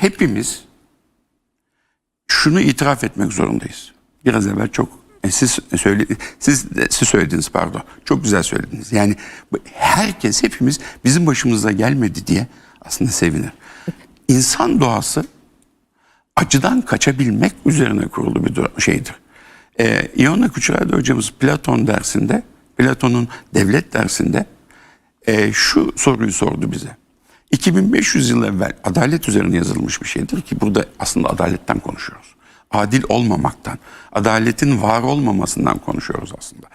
hepimiz şunu itiraf etmek zorundayız. Biraz evvel çok e, siz söyle siz siz söylediniz pardon. Çok güzel söylediniz. Yani herkes hepimiz bizim başımıza gelmedi diye aslında sevinir. İnsan doğası acıdan kaçabilmek üzerine kurulu bir şeydir. Ee, İona Kuçurayda hocamız Platon dersinde, Platon'un devlet dersinde e, şu soruyu sordu bize. 2500 yıl evvel adalet üzerine yazılmış bir şeydir ki burada aslında adaletten konuşuyoruz. Adil olmamaktan, adaletin var olmamasından konuşuyoruz aslında.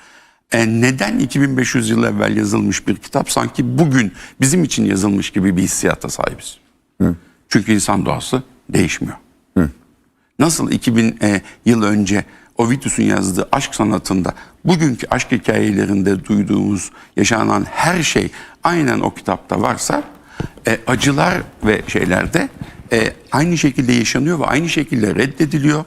E, neden 2500 yıl evvel yazılmış bir kitap sanki bugün bizim için yazılmış gibi bir hissiyata sahibiz? Çünkü insan doğası değişmiyor. Nasıl 2000 e, yıl önce Ovidus'un yazdığı aşk sanatında bugünkü aşk hikayelerinde duyduğumuz yaşanan her şey aynen o kitapta varsa e, acılar ve şeylerde e, aynı şekilde yaşanıyor ve aynı şekilde reddediliyor.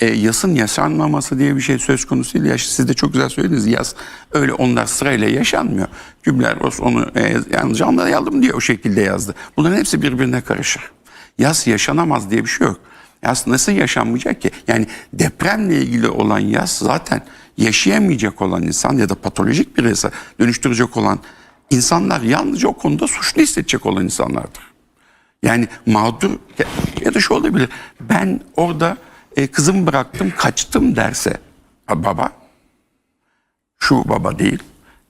E, yasın yaşanmaması diye bir şey söz konusu değil. Yaş, siz de çok güzel söylediniz. Yas öyle onlar sırayla yaşanmıyor. Kübler-Ross onu e, yalnız anlayalım diye o şekilde yazdı. Bunların hepsi birbirine karışır. Yas yaşanamaz diye bir şey yok. Yas nasıl yaşanmayacak ki? Yani depremle ilgili olan yas zaten yaşayamayacak olan insan ya da patolojik bir yasa dönüştürecek olan insanlar yalnızca o konuda suçlu hissedecek olan insanlardır. Yani mağdur ya da şu olabilir. Ben orada e, kızımı bıraktım kaçtım derse "Ha, baba şu baba değil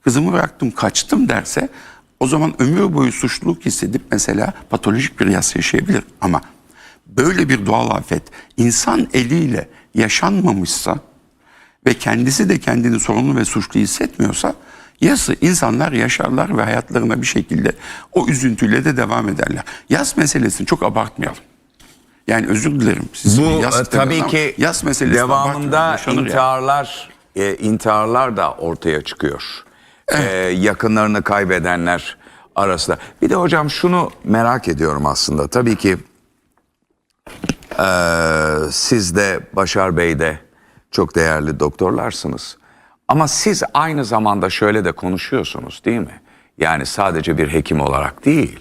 kızımı bıraktım kaçtım derse o zaman ömür boyu suçluluk hissedip mesela patolojik bir yas yaşayabilir. Ama böyle bir doğal afet insan eliyle yaşanmamışsa ve kendisi de kendini sorumlu ve suçlu hissetmiyorsa yası insanlar yaşarlar ve hayatlarına bir şekilde o üzüntüyle de devam ederler. Yas meselesini çok abartmayalım. Yani özür dilerim. Siz Bu yas e, tabii ki yas abartmayalım, devamında yani. intiharlar e, intiharlar da ortaya çıkıyor. E, yakınlarını kaybedenler arasında. Bir de hocam şunu merak ediyorum aslında. Tabii ki e, siz de Başar Bey de çok değerli doktorlarsınız. Ama siz aynı zamanda şöyle de konuşuyorsunuz değil mi? Yani sadece bir hekim olarak değil.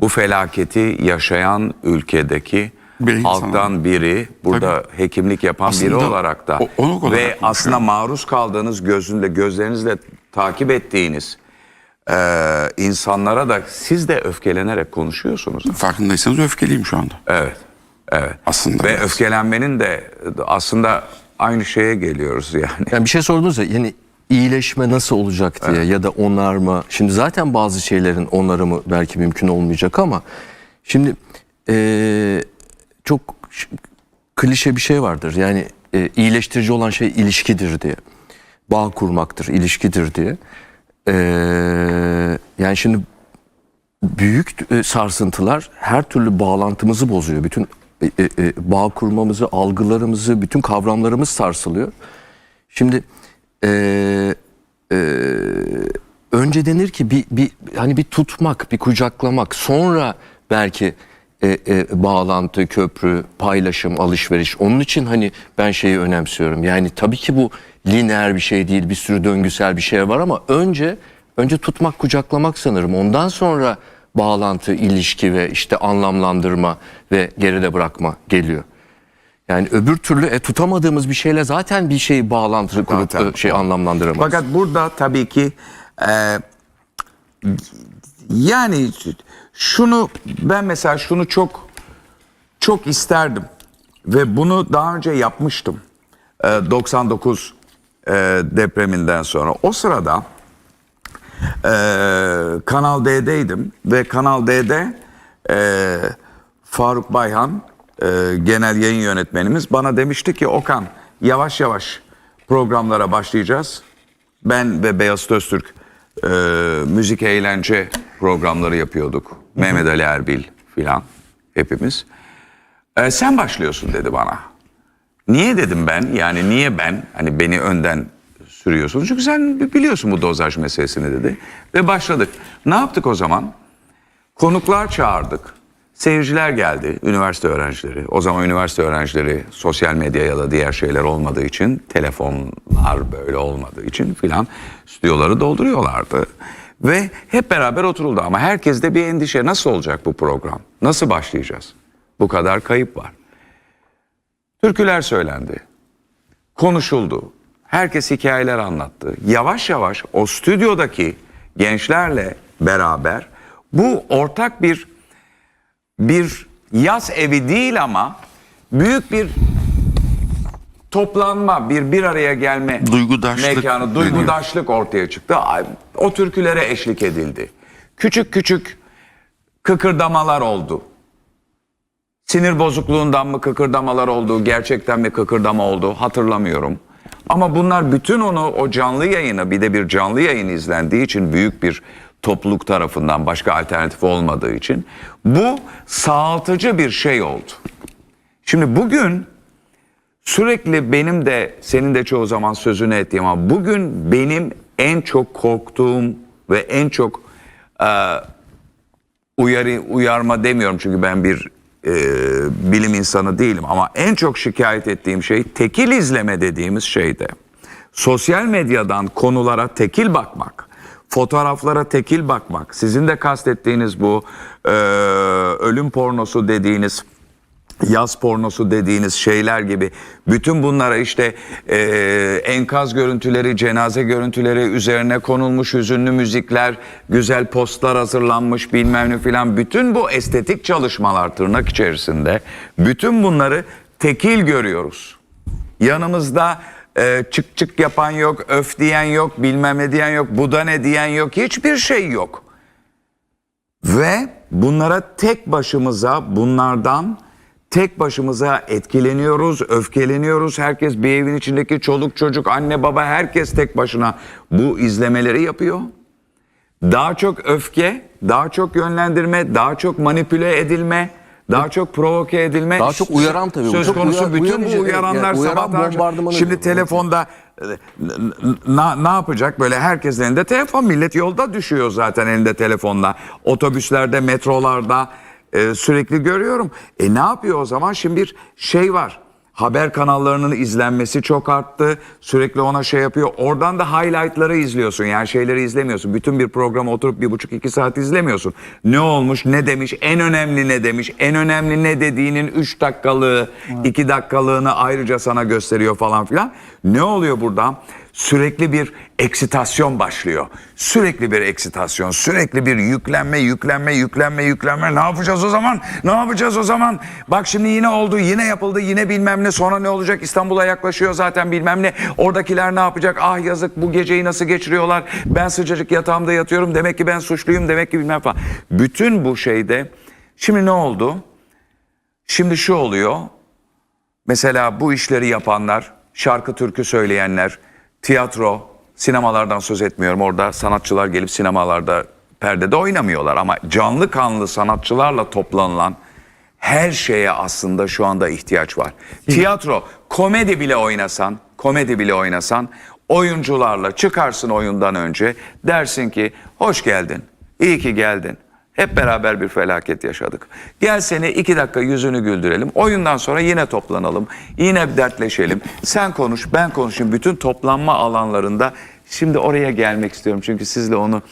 Bu felaketi yaşayan ülkedeki Bir insan halktan biri, burada hekimlik yapan biri Aslında olarak da o- olarak ve aslında maruz kaldığınız gözünde gözlerinizle takip ettiğiniz e, insanlara da siz de öfkelenerek konuşuyorsunuz. Farkındaysanız öfkeliyim şu anda. Evet. Evet. Aslında Ve biraz. öfkelenmenin de aslında aynı şeye geliyoruz yani. Yani bir şey sordunuz ya yani iyileşme nasıl olacak diye ya da onarma. Şimdi zaten bazı şeylerin onarımı belki mümkün olmayacak ama şimdi eee, çok klişe bir şey vardır. Yani e, iyileştirici olan şey ilişkidir diye. Bağ kurmaktır, ilişkidir diye. Eee, yani şimdi büyük e, sarsıntılar her türlü bağlantımızı bozuyor. Bütün e, e, e, bağ kurmamızı, algılarımızı, bütün kavramlarımız sarsılıyor. Şimdi e, e, önce denir ki bir, bir hani bir tutmak, bir kucaklamak, sonra belki e, e, bağlantı, köprü, paylaşım, alışveriş. Onun için hani ben şeyi önemsiyorum. Yani tabii ki bu lineer bir şey değil, bir sürü döngüsel bir şey var ama önce önce tutmak, kucaklamak sanırım. Ondan sonra bağlantı, ilişki ve işte anlamlandırma ve geride bırakma geliyor. Yani öbür türlü e, tutamadığımız bir şeyle zaten bir şeyi bağlantı kurup Zaten. e, şey anlamlandıramayız. Fakat burada tabii ki e, yani şunu ben mesela şunu çok çok isterdim ve bunu daha önce yapmıştım. E, 99 e, depreminden sonra. O sırada e, Kanal D'deydim ve Kanal D'de e, Faruk Bayhan e, genel yayın yönetmenimiz bana demişti ki Okan yavaş yavaş programlara başlayacağız. Ben ve Beyaz Öztürk e, müzik eğlence programları yapıyorduk. Mehmet Ali Erbil filan hepimiz. E, sen başlıyorsun dedi bana. Niye dedim ben? Yani niye ben? Hani beni önden sürüyorsun. Çünkü sen biliyorsun bu dozaj meselesini dedi. Ve başladık. Ne yaptık o zaman? Konuklar çağırdık. Seyirciler geldi, üniversite öğrencileri. O zaman üniversite öğrencileri sosyal medya ya da diğer şeyler olmadığı için, telefonlar böyle olmadığı için filan stüdyoları dolduruyorlardı. Ve hep beraber oturuldu ama herkeste bir endişe. Nasıl olacak bu program? Nasıl başlayacağız? Bu kadar kayıp var. Türküler söylendi. Konuşuldu. Herkes hikayeler anlattı. Yavaş yavaş o stüdyodaki gençlerle beraber bu ortak bir bir yaz evi değil ama büyük bir toplanma, bir bir araya gelme Duygudaşlık mekanı, duygudaşlık ortaya çıktı. O türkülere eşlik edildi. Küçük küçük kıkırdamalar oldu. Sinir bozukluğundan mı kıkırdamalar oldu, gerçekten mi kıkırdama oldu hatırlamıyorum. Ama bunlar bütün onu o canlı yayını bir de bir canlı yayın izlendiği için büyük bir topluluk tarafından başka alternatif olmadığı için bu sağaltıcı bir şey oldu. Şimdi bugün sürekli benim de senin de çoğu zaman sözünü ettiğim ama bugün benim en çok korktuğum ve en çok e, uyarı uyarma demiyorum çünkü ben bir e, bilim insanı değilim ama en çok şikayet ettiğim şey tekil izleme dediğimiz şeyde. Sosyal medyadan konulara tekil bakmak, fotoğraflara tekil bakmak, sizin de kastettiğiniz bu e, ölüm pornosu dediğiniz yaz pornosu dediğiniz şeyler gibi bütün bunlara işte e, enkaz görüntüleri, cenaze görüntüleri üzerine konulmuş hüzünlü müzikler, güzel postlar hazırlanmış bilmem ne filan bütün bu estetik çalışmalar tırnak içerisinde bütün bunları tekil görüyoruz. Yanımızda e, çık çık yapan yok, öf diyen yok, bilmem ne diyen yok, bu da ne diyen yok, hiçbir şey yok. Ve bunlara tek başımıza bunlardan tek başımıza etkileniyoruz, öfkeleniyoruz. Herkes bir evin içindeki çoluk çocuk, anne baba herkes tek başına bu izlemeleri yapıyor. Daha çok öfke, daha çok yönlendirme, daha çok manipüle edilme, daha çok provoke edilme. Daha çok uyaran tabii. Söz Çok konusu uyar- bütün bu uyaranlar yani uyaran bombardımanı Şimdi diyorum. telefonda e, ne, ne yapacak? Böyle herkesin elinde telefon. Millet yolda düşüyor zaten elinde telefonla. Otobüslerde, metrolarda e, sürekli görüyorum. E ne yapıyor o zaman? Şimdi bir şey var. Haber kanallarının izlenmesi çok arttı. Sürekli ona şey yapıyor. Oradan da highlightları izliyorsun. Yani şeyleri izlemiyorsun. Bütün bir programı oturup bir buçuk iki saat izlemiyorsun. Ne olmuş, ne demiş, en önemli ne demiş, en önemli ne dediğinin üç dakikalığı, iki dakikalığını ayrıca sana gösteriyor falan filan. Ne oluyor burada? Sürekli bir eksitasyon başlıyor. Sürekli bir eksitasyon, sürekli bir yüklenme, yüklenme, yüklenme, yüklenme. Ne yapacağız o zaman? Ne yapacağız o zaman? Bak şimdi yine oldu, yine yapıldı, yine bilmem ne. Sonra ne olacak? İstanbul'a yaklaşıyor zaten bilmem ne. Oradakiler ne yapacak? Ah yazık bu geceyi nasıl geçiriyorlar? Ben sıcacık yatağımda yatıyorum. Demek ki ben suçluyum, demek ki bilmem falan. Bütün bu şeyde şimdi ne oldu? Şimdi şu oluyor. Mesela bu işleri yapanlar, şarkı türkü söyleyenler, tiyatro, sinemalardan söz etmiyorum. Orada sanatçılar gelip sinemalarda perdede oynamıyorlar ama canlı kanlı sanatçılarla toplanılan her şeye aslında şu anda ihtiyaç var. Tiyatro, komedi bile oynasan, komedi bile oynasan oyuncularla çıkarsın oyundan önce dersin ki hoş geldin, iyi ki geldin. Hep beraber bir felaket yaşadık. Gel seni iki dakika yüzünü güldürelim. Oyundan sonra yine toplanalım. Yine dertleşelim. Sen konuş, ben konuşayım. Bütün toplanma alanlarında şimdi oraya gelmek istiyorum. Çünkü sizle onu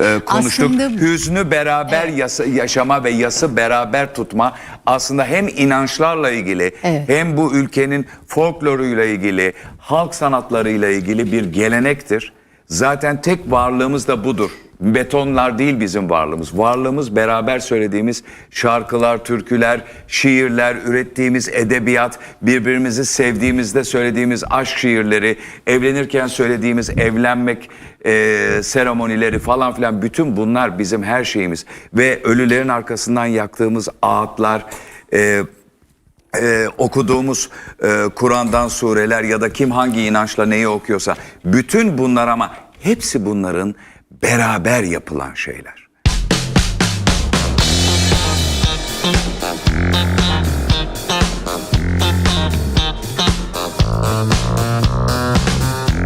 e, konuştuk. Aslında- Hüznü beraber yasa- yaşama ve yası beraber tutma aslında hem inançlarla ilgili Evet. hem bu ülkenin folkloruyla ilgili, halk sanatlarıyla ilgili bir gelenektir. Zaten tek varlığımız da budur. Betonlar değil bizim varlığımız. Varlığımız beraber söylediğimiz şarkılar, türküler, şiirler, ürettiğimiz edebiyat, birbirimizi sevdiğimizde söylediğimiz aşk şiirleri, evlenirken söylediğimiz evlenmek e, seremonileri falan filan bütün bunlar bizim her şeyimiz. Ve ölülerin arkasından yaktığımız ağıtlar, e, e, okuduğumuz e, Kur'an'dan sureler ya da kim hangi inançla neyi okuyorsa bütün bunlar ama hepsi bunların beraber yapılan şeyler.